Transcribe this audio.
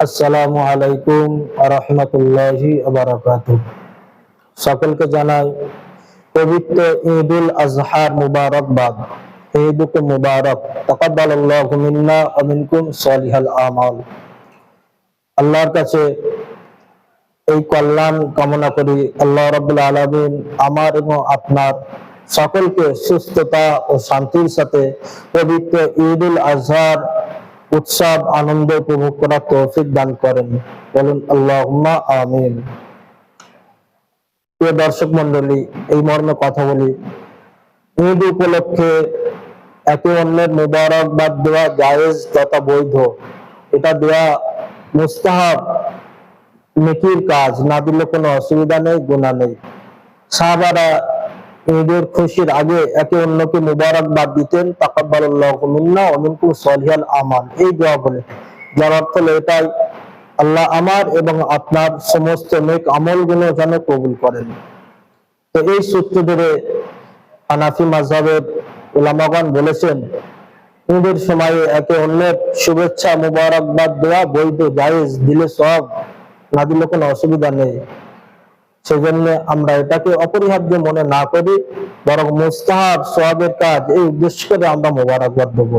আসসালামু আলাইকুম আরহামতুল্লাহি আবরাকাতুহ সকলকে জানাই পবিত্র ঈদুল আজহার মুবারকবাদ। ঈদুকুম মুবারক। তাকাব্বালাল্লাহু মিন্না ওয়া মিনকুম সালিহাল আমাল। আল্লাহর কাছে এই কল্যাণ কামনা করি। আল্লাহ রাব্বুল আলামিন আমার এবং আপনার সকলকে সুস্থতা ও শান্তির সাথে পবিত্র ঈদুল আজহার উৎসব, আনন্দ উপভোগ করার তৌফিক দান করেন। বলুন, আল্লাহুম্মা আমিন। প্রিয় দর্শক মন্ডলী এই মর্মে কথা বলি। ঈদ উপলক্ষে একে অন্যের মুবারকবাদ দেওয়া জায়েজ তথা বৈধ। এটা দেওয়া মুস্তাহাব, নেকির কাজ। না দিলে কোনো অসুবিধা নেই গুণা নেই। সাহাবারা ঈদের খুশির আগে একে অন্যকে মুবারকবাদ দিতেন, তাকাব্বালাল্লাহু মিন্না ওয়া সলিহাল আমাল। এই দোয়া বলে, যার অর্থ হলো এটাই, আল্লাহ আমার এবং আপনার সমস্ত নেক আমলগুলো যেন কবুল করেন। তো এই সূত্র ধরে হানাফি মাযহাবের উলামাগণ বলেছেন, ঈদের সময়ে একে অন্যের শুভেচ্ছা, মুবারকবাদ দেওয়া বৈধ, জায়েজ, দিলে সব না দিলে কোনো অসুবিধা নেই। সেজন্য আমরা এটাকে অপরিহার্য মনে না করি, বরং মুস্তাহাব সোয়াবের কাজ, এই উদ্দেশ্য করে আমরা মোবারকবাদ দেবো।